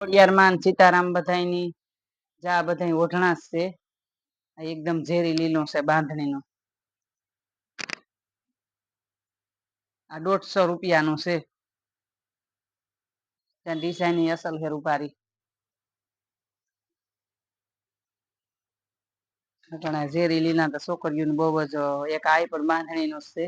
ખોડિયારમાં સીતારામ બધાની જા બધા ઓઢણા છે. એકદમ ઝેરી લીલો છે બાંધણીનો. આ દોઢસો રૂપિયાનું છે. ત્યાં ડિઝાઇન અસલ છે રૂપારી. ઘણા ઝેરી લીલા, તો છોકરીઓને બહુ જ એક આઈ પણ બાંધણીનો છે.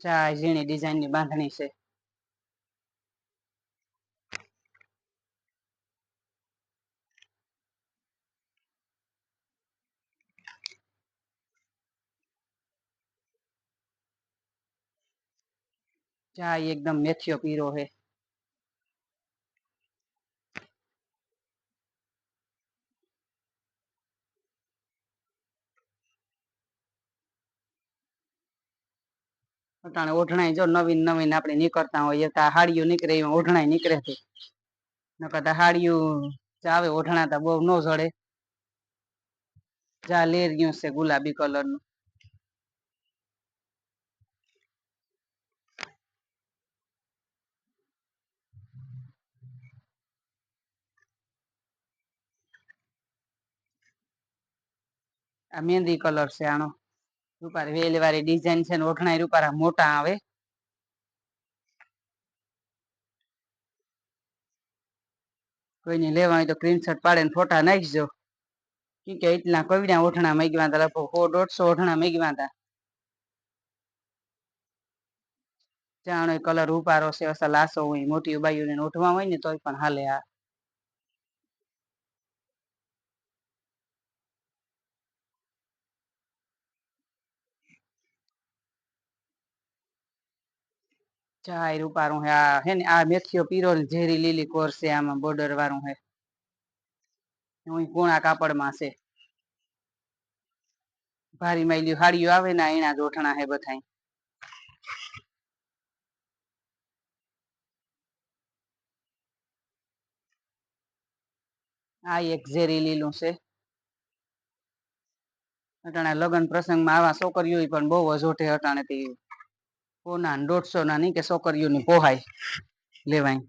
ચા ઝીણી ડિઝાઇનની બાંધણી છે. ચા એકદમ મેથીયો પીરો હે અટાણે ઓઢણાઈ જો નવીન નવીન આપણે નીકળતા હોઈએ તો હાડિયું નીકળે, એમાં ઓઢણાઈ નીકળે છે. નકર તો હાડીયું ચાવે ઓઢણા તો બહુ ન જડે. જા લેરિયું છે ગુલાબી કલરનું. આ મહેંદી કલર છે આનો. રૂપારી વેલ વાળી ડિઝાઇન છે ને ઓઢણાય રૂપારા મોટા આવે. કોઈને લેવા હોય તો સ્ક્રીનશોટ પાડીને ફોટા નાખજો. કી કે એટલા કવિડા ઓઢણા મેગવા હતા લગભગ સો, દોઢસો ઓઢણા મેગવા હતા જાણો કલર ઉપારો છે લાસો હોય, મોટી બાઈઓને ઓઢવા હોય ને તોય પણ હાલે આ. ચાય રૂપારું હે. આ હે ને, આ મેથીઓ પીરો ને ઝેરી લીલી કોર છે, આમાં બોર્ડર વાળું હે. હું કોણા કાપડમાં છે. ભારી માયલી હાડીઓ આવે ને એના જોઠણા હે બધાય. આ એક ઝેરી લીલું છે. અટાણે લગ્ન પ્રસંગમાં આવા છોકરીઓ પણ બહુ અજોઠે અટાણે થી સોના દોઢસો ના નહીં કે છોકરીઓની પોહાય. લેવાય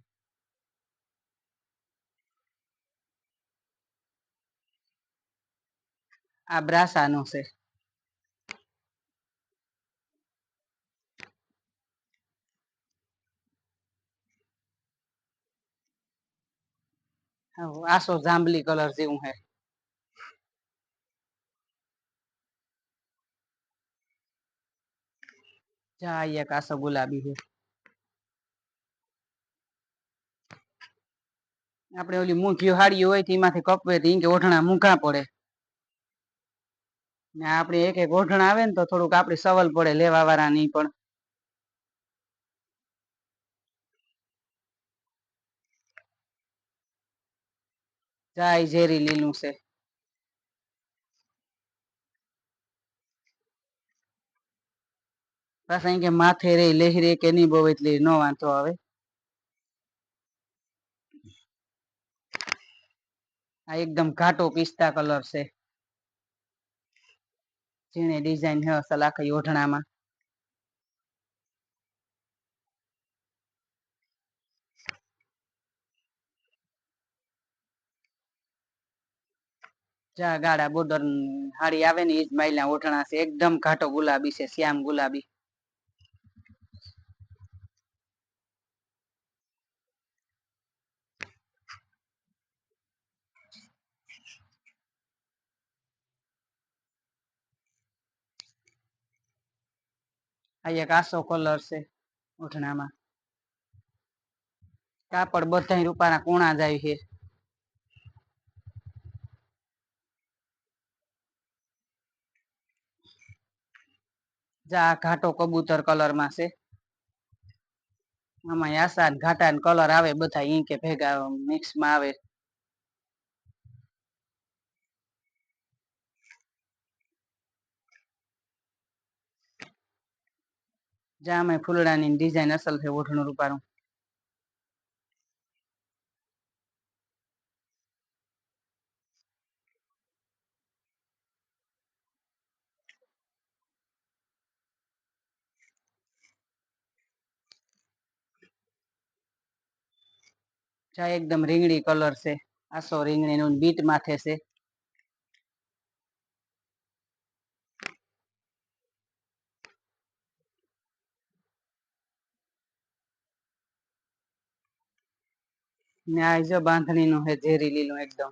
આ બ્રાસાનું છે. આસો જાંબલી કલર જેવું હે. જા એક આસો ગુલાબી છે. આપણે ઓલી મૂંઘી હાડી હોય તેમાંથી કપવે કે ઓઢણા મૂંઘા પડે. ને આપણે એક એક ઓઢણા આવે ને તો થોડુંક આપણે સવલ પડે લેવા વાળા નહીં પણ. જાય ઝેરી લીલું છે. પાછા કે માથે રે લહેરે કે નહીં, બહુ એટલી નો વાંધો આવે. આ એકદમ ઘાટો પિસ્તા કલર છે. જેને ડિઝાઇન હે અસલ આખી ઓઢણામાં જા ગાડા બોર્ડર હાડી આવે ને એ જ માઇલા ઓઠણા છે. એકદમ ઘાટો ગુલાબી છે, શ્યામ ગુલાબી. આ એક આસો કલર છે ઉઠણામાં કાપડ બધા રૂપાના કોણા જાય છે. જા ઘાટો કબૂતર કલરમાં છે. આમાં આસા ઘાટા કલર આવે, બધા ઈ કે ભેગા મિક્સમાં આવે. जहाँ मैं फुलड़ानी डिज़ाइन असल थे वोठन रूपा रू एकदम रींगणी कलर से आसो रींगणी बीट माथे से। ને આ જો બાંધણી નું હે, ઝેરી લીલું એકદમ.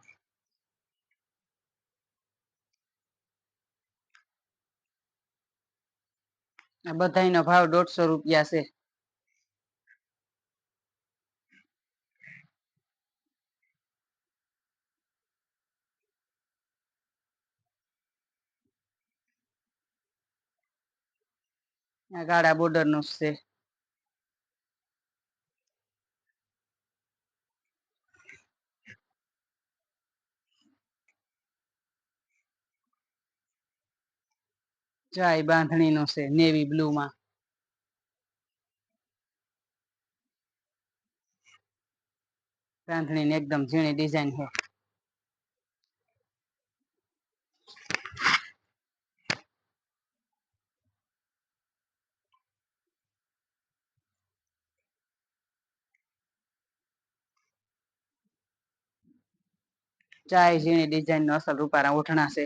આ બધાયનો ભાવ દોઢસો રૂપિયા છે. ગાળા બોર્ડરનું છે. ચાય બાંધણી નો છે, નેવી બ્લુ માં બાંધણી ને એકદમ ઝીણી ડિઝાઇન છે. ચાય ઝીણી ડિઝાઇન નો અસલ રૂપારા ઓઢણા છે.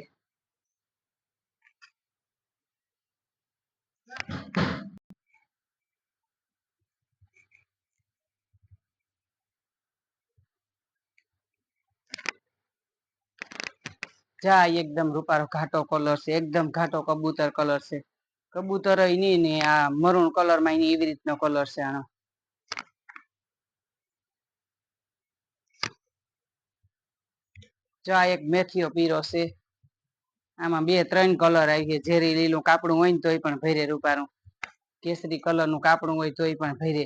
ચાય એકદમ રૂપારો ઘાટો કલર છે, એકદમ ઘાટો કબૂતર કલર છે. કબૂતર એની ને આ મરૂન કલરમાં એની એવી રીતનો કલર છે આનો. ચા એક મેથીઓ પીરો છે. આમાં બે ત્રણ કલર આવી ગયા, ઝેરી લીલું કાપડું હોય ને તોય પણ ભરે રૂપારું. કેસરી કલરનું કાપડું હોય તોય પણ ભરે.